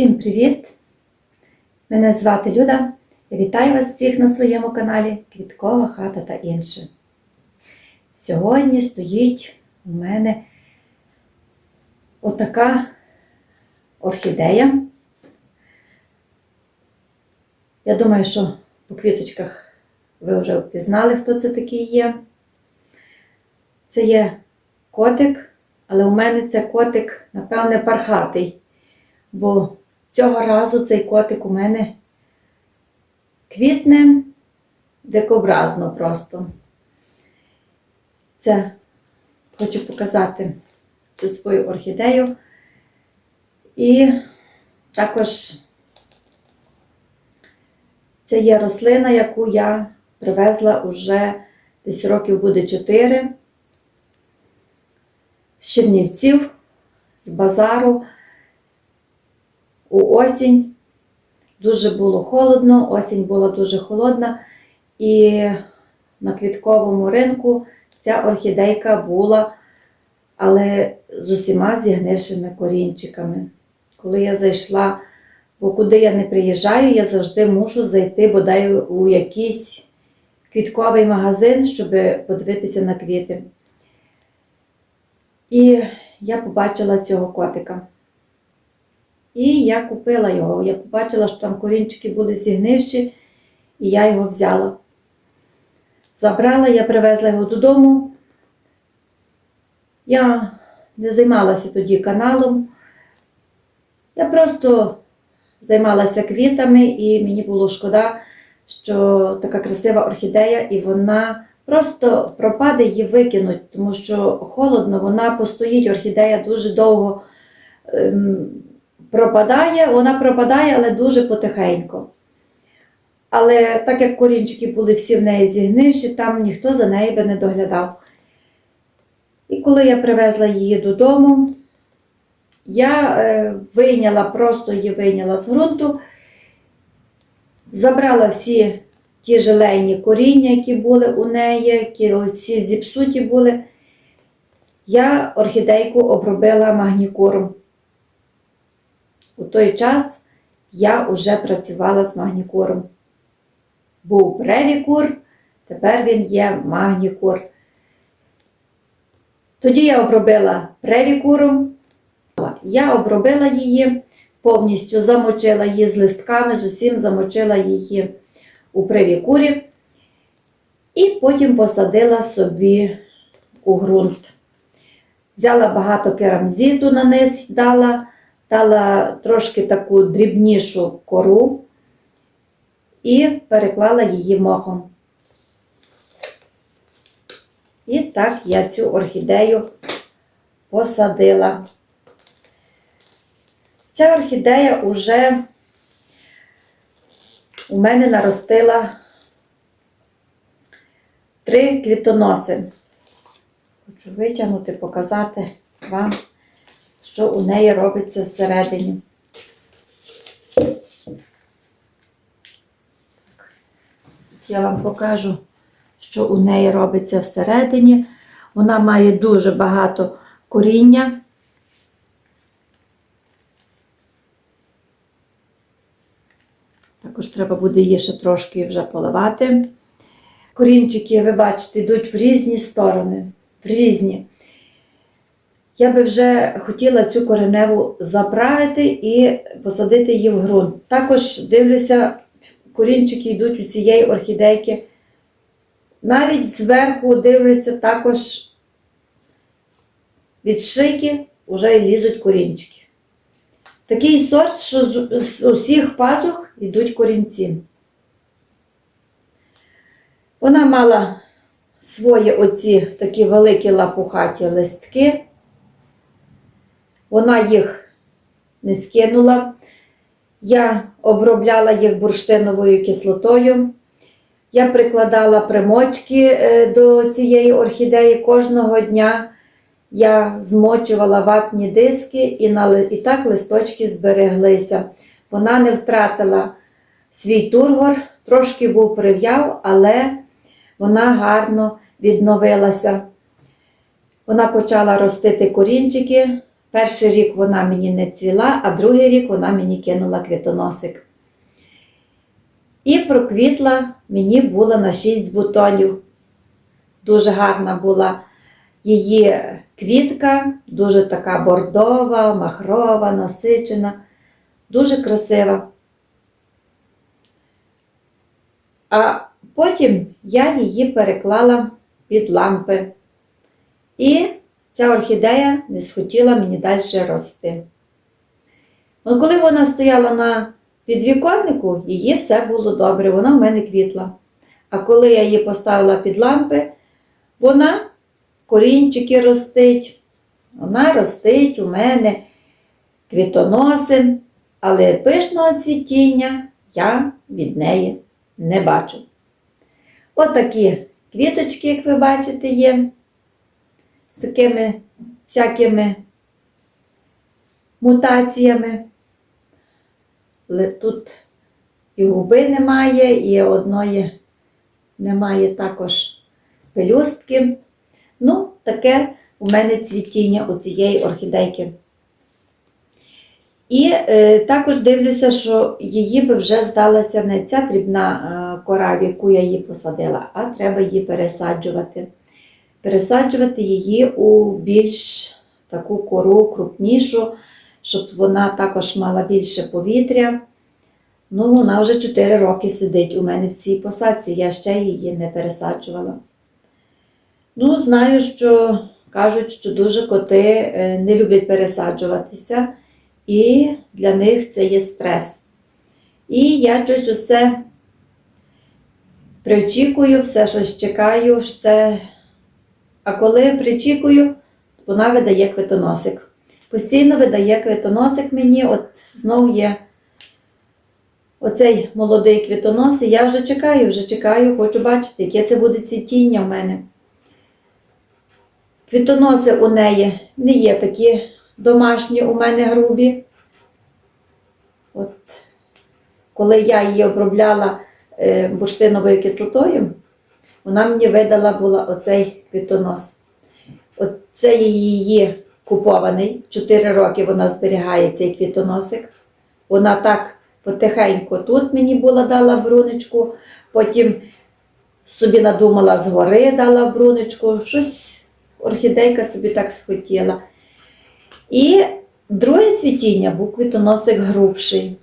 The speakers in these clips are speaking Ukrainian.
Всім привіт! Мене звати Люда. Я вітаю вас всіх на своєму каналі Квіткова хата та інше. Сьогодні стоїть у мене отака орхідея. Я думаю, що по квіточках ви вже впізнали, хто це такий є. Це є котик, але у мене це котик, напевне, пархатий. Бо цього разу цей котик у мене квітне дикобразно просто. Це хочу показати цю свою орхідею. І також це є рослина, яку я привезла уже десь років буде 4 з Чернівців, з базару у осінь. Дуже було холодно, осінь була дуже холодна, і на квітковому ринку ця орхідейка була, але з усіма зігнившими корінчиками. Коли я зайшла, бо куди я не приїжджаю, я завжди мушу зайти бодай у якийсь квітковий магазин, щоб подивитися на квіти. І я побачила цього котика. І я купила його. Я побачила, що там корінчики були зігнивші, і я його взяла. Забрала, я привезла його додому. Я не займалася тоді каналом. Я просто займалася квітами, і мені було шкода, що така красива орхідея, і вона просто пропаде її викинуть, тому що холодно, вона постоїть, орхідея дуже довго. ем, пропадає, вона пропадає, але дуже потихенько. Але так як корінчики були всі в неї зігнивші, там ніхто за нею би не доглядав. І коли я привезла її додому, я е, вийняла, просто її вийняла з ґрунту, забрала всі ті желейні коріння, які були у неї, які всі зіпсуті були. Я орхідейку обробила магнікуром. У той час я вже працювала з магнікуром. Був бревікур, тепер він є магнікур. Тоді я обробила бревікуром. Я обробила її, повністю замочила її з листками, з усім замочила її у привікурі і потім посадила собі у ґрунт. Взяла багато керамзиту на низ дала дала трошки таку дрібнішу кору і переклала її мохом. І так я цю орхідею посадила. Ця орхідея вже у мене наростила три квітоноси. Хочу витягнути, показати вам що у неї робиться всередині. Я вам покажу, що у неї робиться всередині. Вона має дуже багато коріння. Також треба буде її ще трошки вже поливати. Корінчики, ви бачите, йдуть в різні сторони. В різні. Я би вже хотіла цю кореневу заправити і посадити її в ґрунт. Також дивлюся, корінчики йдуть у цієї орхідейки. Навіть зверху дивлюся, також від шийки вже лізуть корінчики. Такий сорт, що з усіх пазух йдуть корінці. Вона мала свої оці такі великі лапухаті листки. Вона їх не скинула. Я обробляла їх бурштиновою кислотою. Я прикладала примочки е, до цієї орхідеї кожного дня. Я змочувала ватні диски і, на, і так листочки збереглися. Вона не втратила свій тургор, трошки був прив'яв, але вона гарно відновилася. Вона почала ростити корінчики, Перший рік вона мені не цвіла, а другий рік вона мені кинула квітоносик. І проквітла мені була на 6 бутонів. Дуже гарна була її квітка, дуже така бордова, махрова, насичена, дуже красива. А потім я її переклала під лампи. І ця орхідея не схотіла мені далі рости. Ну, коли вона стояла на підвіконнику, її все було добре, вона в мене квітла. А коли я її поставила під лампи, вона корінчики ростить, вона ростить у мене квітоноси, але пишного цвітіння я від неї не бачу. Отакі квіточки, як ви бачите, є такими всякими мутаціями. Але Тут і губи немає, і одної немає також пелюстки. Ну, таке у мене цвітіння у цієї орхідейки. І е, також дивлюся, що її би вже здалася не ця дрібна е, кора, в яку я її посадила, а треба її пересаджувати. Пересаджувати її у більш таку кору крупнішу, щоб вона також мала більше повітря. Ну, вона вже 4 роки сидить у мене в цій посадці, я ще її не пересаджувала. Ну, знаю, що кажуть, що дуже коти е, не люблять пересаджуватися, і для них це є стрес. І я щось усе причікую, все щось чекаю, все. А коли причікую, вона видає квитоносик. Постійно видає квитоносик мені, от знову є оцей молодий квітонос, і я вже чекаю, вже чекаю, хочу бачити, яке це буде цвітіння в мене. Квітоноси у неї не є такі домашні у мене грубі. От, коли я її обробляла е, бурштиновою кислотою, вона мені видала була оцей квітонос. Оце її купований. 4 роки вона зберігає цей квітоносик. Вона так потихеньку тут мені була дала брунечку, потім собі надумала згори дала брунечку, щось орхідейка собі так схотіла. І друге цвітіння був квітоносик грубший.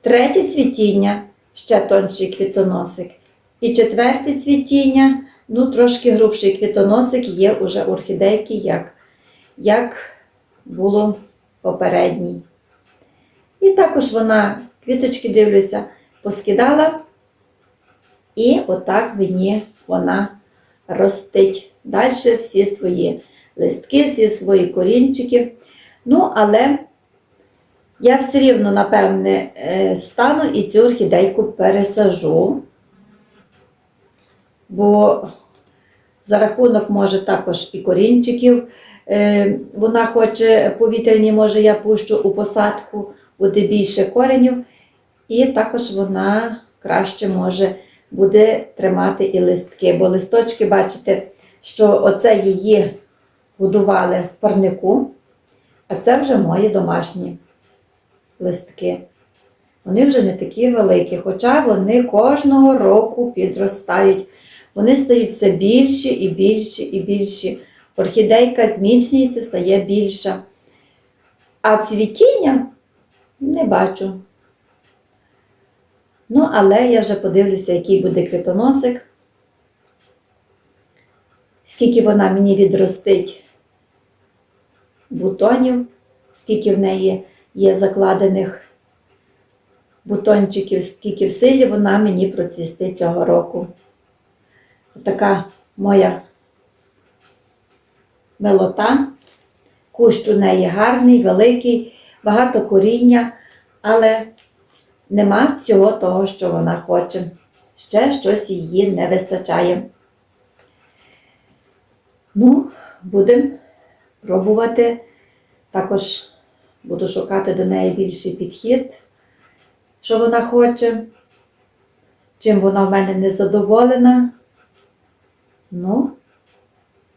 Третє цвітіння ще тонший квітоносик. І четверте цвітіння, ну трошки грубший квітоносик є уже орхідейки, як, як було попередній. І також вона, квіточки дивлюся, поскидала. І отак мені вона ростить. Далі всі свої листки, всі свої корінчики. Ну, але я все рівно, напевне, е, стану і цю орхідейку пересажу, бо за рахунок, може, також і корінчиків. е, Вона хоче повітряні, може, я пущу у посадку, буде більше коренів, і також вона краще може буде тримати і листки. Бо листочки, бачите, що оце її будували в парнику, а це вже мої домашні листки. Вони вже не такі великі, хоча вони кожного року підростають. Вони стають все більші і більші і більші. Орхідейка зміцнюється, стає більша. А цвітіння не бачу. Ну, але я вже подивлюся, який буде квітоносик, скільки вона мені відростить бутонів, скільки в неї є закладених бутончиків, скільки в силі вона мені процвісти цього року. Така моя милота. Кущ у неї гарний, великий, багато коріння, але нема всього того, що вона хоче. Ще щось її не вистачає. Ну, будемо пробувати. Також буду шукати до неї більший підхід, що вона хоче, чим вона в мене не задоволена. Ну,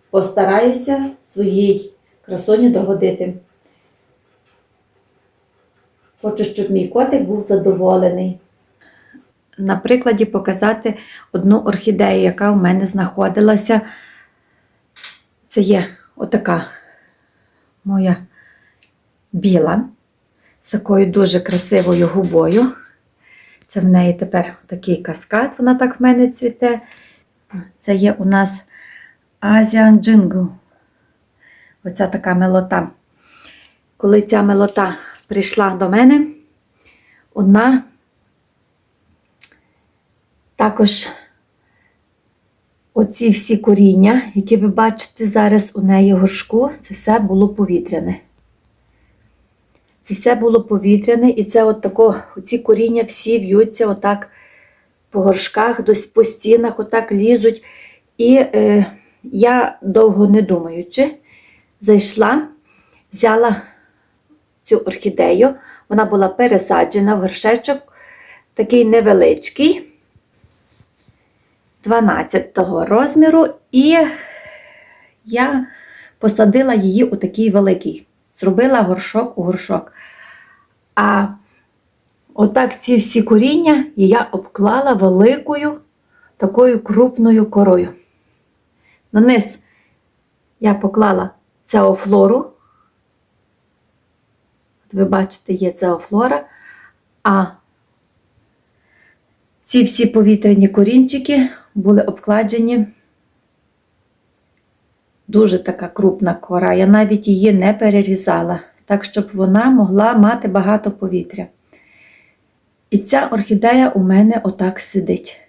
постараюся своїй красуні догодити. Хочу, щоб мій котик був задоволений. На прикладі показати одну орхідею, яка у мене знаходилася. Це є отака моя біла, з такою дуже красивою губою. Це в неї тепер такий каскад, вона так в мене цвіте. Це є у нас Asian Jingle. Оця така милота. Коли ця милота прийшла до мене, вона також оці всі коріння, які ви бачите зараз у неї горшку, це все було повітряне. Це все було повітряне, і це от тако, оці коріння всі в'ються отак по горшках, десь по стінах, отак лізуть. І е, я довго не думаючи, зайшла, взяла цю орхідею. Вона була пересаджена в горшечок, такий невеличкий, 12 розміру, і я посадила її у такий великий. Зробила горшок у горшок. А отак ці всі коріння я обклала великою такою крупною корою. На низ я поклала цеофлору. От ви бачите, є цеофлора, а ці всі повітряні корінчики були обкладені. Дуже така крупна кора. Я навіть її не перерізала, так, щоб вона могла мати багато повітря. І ця орхідея у мене отак сидить.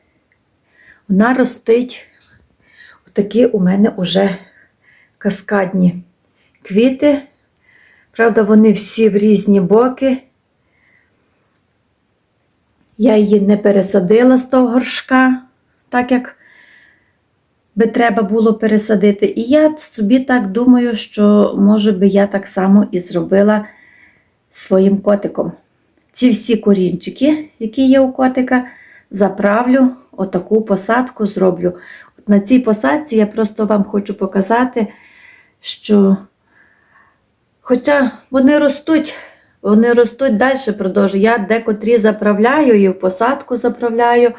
Вона ростить такі у мене уже каскадні квіти. Правда, вони всі в різні боки. Я її не пересадила з того горшка, так як би треба було пересадити. І я собі так думаю, що, може би, я так само і зробила своїм котиком. Ці всі корінчики, які є у котика, заправлю, отаку посадку зроблю. От на цій посадці я просто вам хочу показати, що, хоча вони ростуть, вони ростуть далі продовжую. Я декотрі заправляю і в посадку заправляю,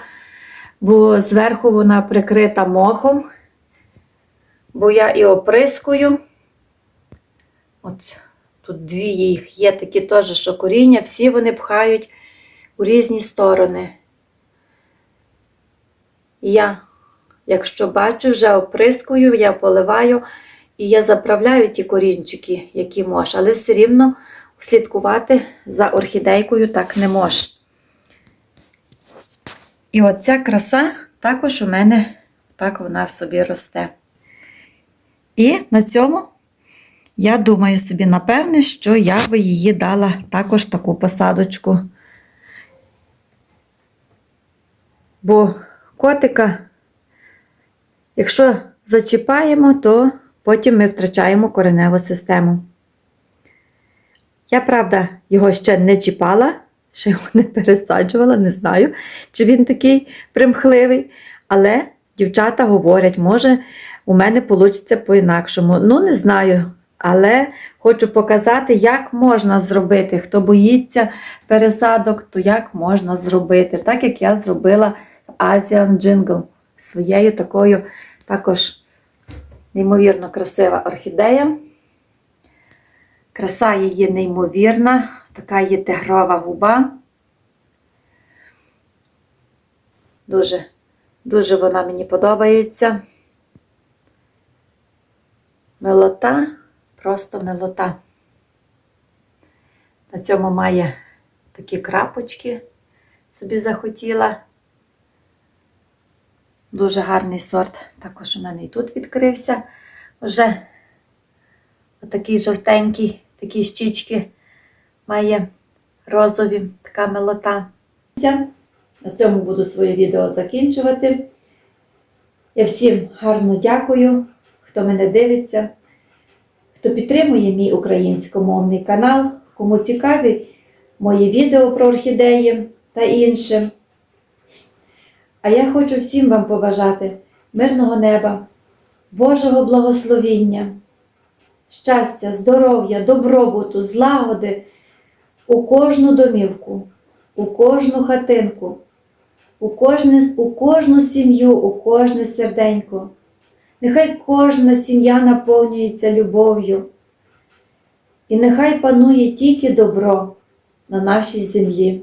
бо зверху вона прикрита мохом, бо я і оприскую. От тут дві їх є такі теж, що коріння, всі вони пхають у різні сторони. Я, якщо бачу, вже оприскую, я поливаю і я заправляю ті корінчики, які можу, але все рівно слідкувати за орхідейкою так не можу. І оця краса також у мене так вона собі росте. І на цьому я думаю собі, напевне, що я би її дала також таку посадочку. Бо котика, якщо зачіпаємо, то потім ми втрачаємо кореневу систему. Я, правда, його ще не чіпала, ще його не пересаджувала, не знаю, чи він такий примхливий. Але дівчата говорять, може, у мене вийде по-інакшому. Ну, не знаю. Але хочу показати, як можна зробити. Хто боїться пересадок, то як можна зробити. Так як я зробила Asian Jingle своєю такою також неймовірно красива орхідея. Краса її неймовірна, така є тигрова губа. Дуже, дуже вона мені подобається. Милота, просто милота. На цьому має такі крапочки, собі захотіла. Дуже гарний сорт. Також у мене і тут відкрився. Вже отакий жовтенький, такі щічки має розові, така милота. На цьому буду своє відео закінчувати. Я всім гарно дякую, хто мене дивиться, хто підтримує мій українськомовний канал, кому цікаві мої відео про орхідеї та інше. А я хочу всім вам побажати мирного неба, Божого благословіння, щастя, здоров'я, добробуту, злагоди у кожну домівку, у кожну хатинку, у, кожне, у кожну сім'ю, у кожне серденько. Нехай кожна сім'я наповнюється любов'ю, і нехай панує тільки добро на нашій землі.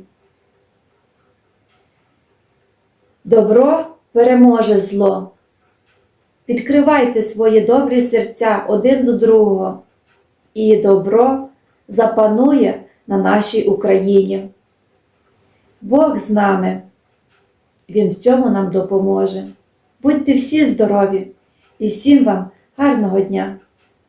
Добро переможе зло. Відкривайте свої добрі серця один до другого, і добро запанує на нашій Україні. Бог з нами, Він в цьому нам допоможе. Будьте всі здорові і всім вам гарного дня!